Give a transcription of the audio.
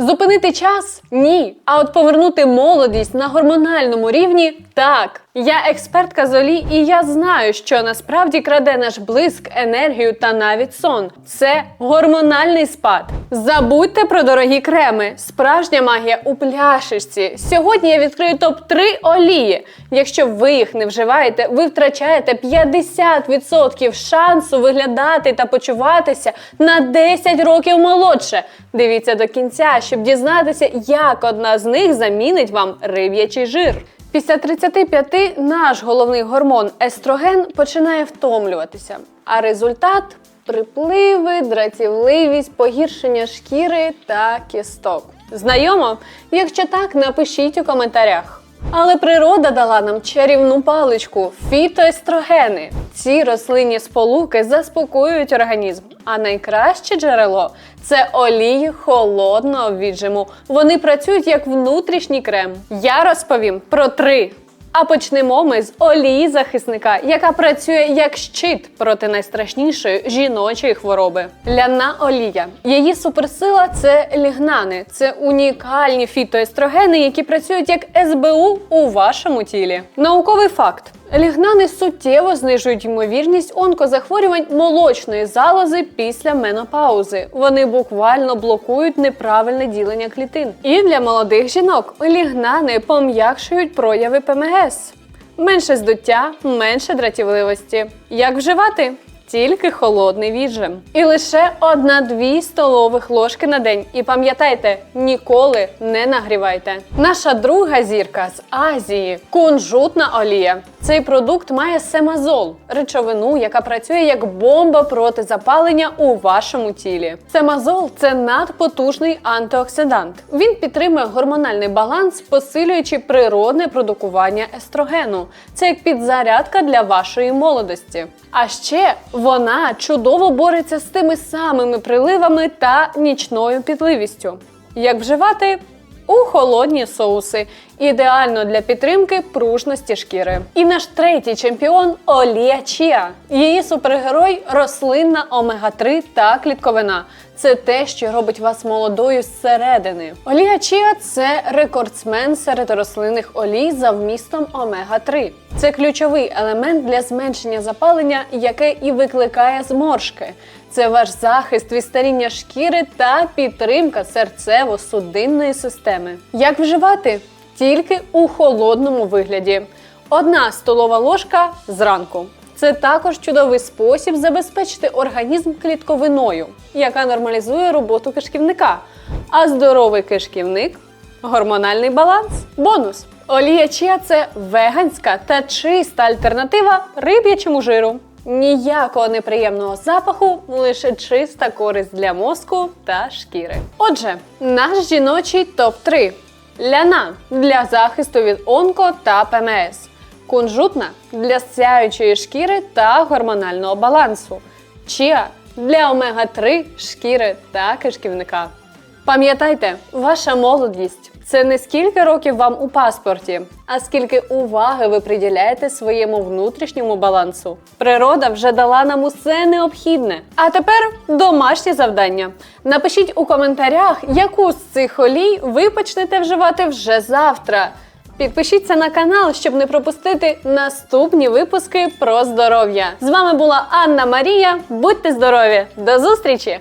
Зупинити час? Ні. А от повернути молодість на гормональному рівні так. Я експертка з олій, і я знаю, що насправді краде наш блиск, енергію та навіть сон. Це гормональний спад. Забудьте про дорогі креми. Справжня магія у пляшечці. Сьогодні я відкрию топ 3 олії. Якщо ви їх не вживаєте, ви втрачаєте 50% шансу виглядати та почуватися на 10 років молодше. Дивіться до кінця, щоб дізнатися, як одна з них замінить вам риб'ячий жир. Після 35 наш головний гормон естроген починає втомлюватися, а результат припливи, дратівливість, погіршення шкіри та кісток. Знайомо? Якщо так, напишіть у коментарях. Але природа дала нам чарівну паличку фітоестрогени. Ці рослинні сполуки заспокоюють організм. А найкраще джерело це олії холодного віджиму. Вони працюють як внутрішній крем. Я розповім про три. А почнемо ми з олії захисника, яка працює як щит проти найстрашнішої жіночої хвороби. Ляна олія. Її суперсила це лігнани. Це унікальні фітоестрогени, які працюють як СБУ у вашому тілі. Науковий факт. Лігнани суттєво знижують ймовірність онкозахворювань молочної залози після менопаузи. Вони буквально блокують неправильне ділення клітин. І для молодих жінок лігнани пом'якшують прояви ПМС. Менше здуття, менше дратівливості. Як вживати? Тільки холодний віджим. І лише одна-дві столових ложки на день. І пам'ятайте, ніколи не нагрівайте. Наша друга зірка з Азії кунжутна олія. Цей продукт має семазол, речовину, яка працює як бомба проти запалення у вашому тілі. Семазол це надпотужний антиоксидант. Він підтримує гормональний баланс, посилюючи природне продукування естрогену. Це як підзарядка для вашої молодості. А ще вона чудово бореться з тими самими приливами та нічною підливістю. Як вживати? У холодні соуси, ідеально для підтримки пружності шкіри. І наш третій чемпіон олія чіа. Її супергерой рослинна омега-3 та клітковина. Це те, що робить вас молодою зсередини. Олія чіа це рекордсмен серед рослинних олій за вмістом омега-3. Це ключовий елемент для зменшення запалення, яке і викликає зморшки. Це ваш захист від старіння шкіри та підтримка серцево-судинної системи. Як вживати? Тільки у холодному вигляді. Одна столова ложка зранку. Це також чудовий спосіб забезпечити організм клітковиною, яка нормалізує роботу кишківника. А здоровий кишківник гормональний баланс. Бонус. Олія чия це веганська та чиста альтернатива риб'ячому жиру. Ніякого неприємного запаху, лише чиста користь для мозку та шкіри. Отже, наш жіночий топ-3. Ляна для захисту від онко та ПМС. Кунжутна для сяючої шкіри та гормонального балансу. Чіа для омега-3 шкіри та кишківника. Пам'ятайте, ваша молодість це не скільки років вам у паспорті, а скільки уваги ви приділяєте своєму внутрішньому балансу. Природа вже дала нам усе необхідне. А тепер домашнє завдання. Напишіть у коментарях, яку з цих олій ви почнете вживати вже завтра. Підпишіться на канал, щоб не пропустити наступні випуски про здоров'я. З вами була Анна Марія. Будьте здорові! До зустрічі!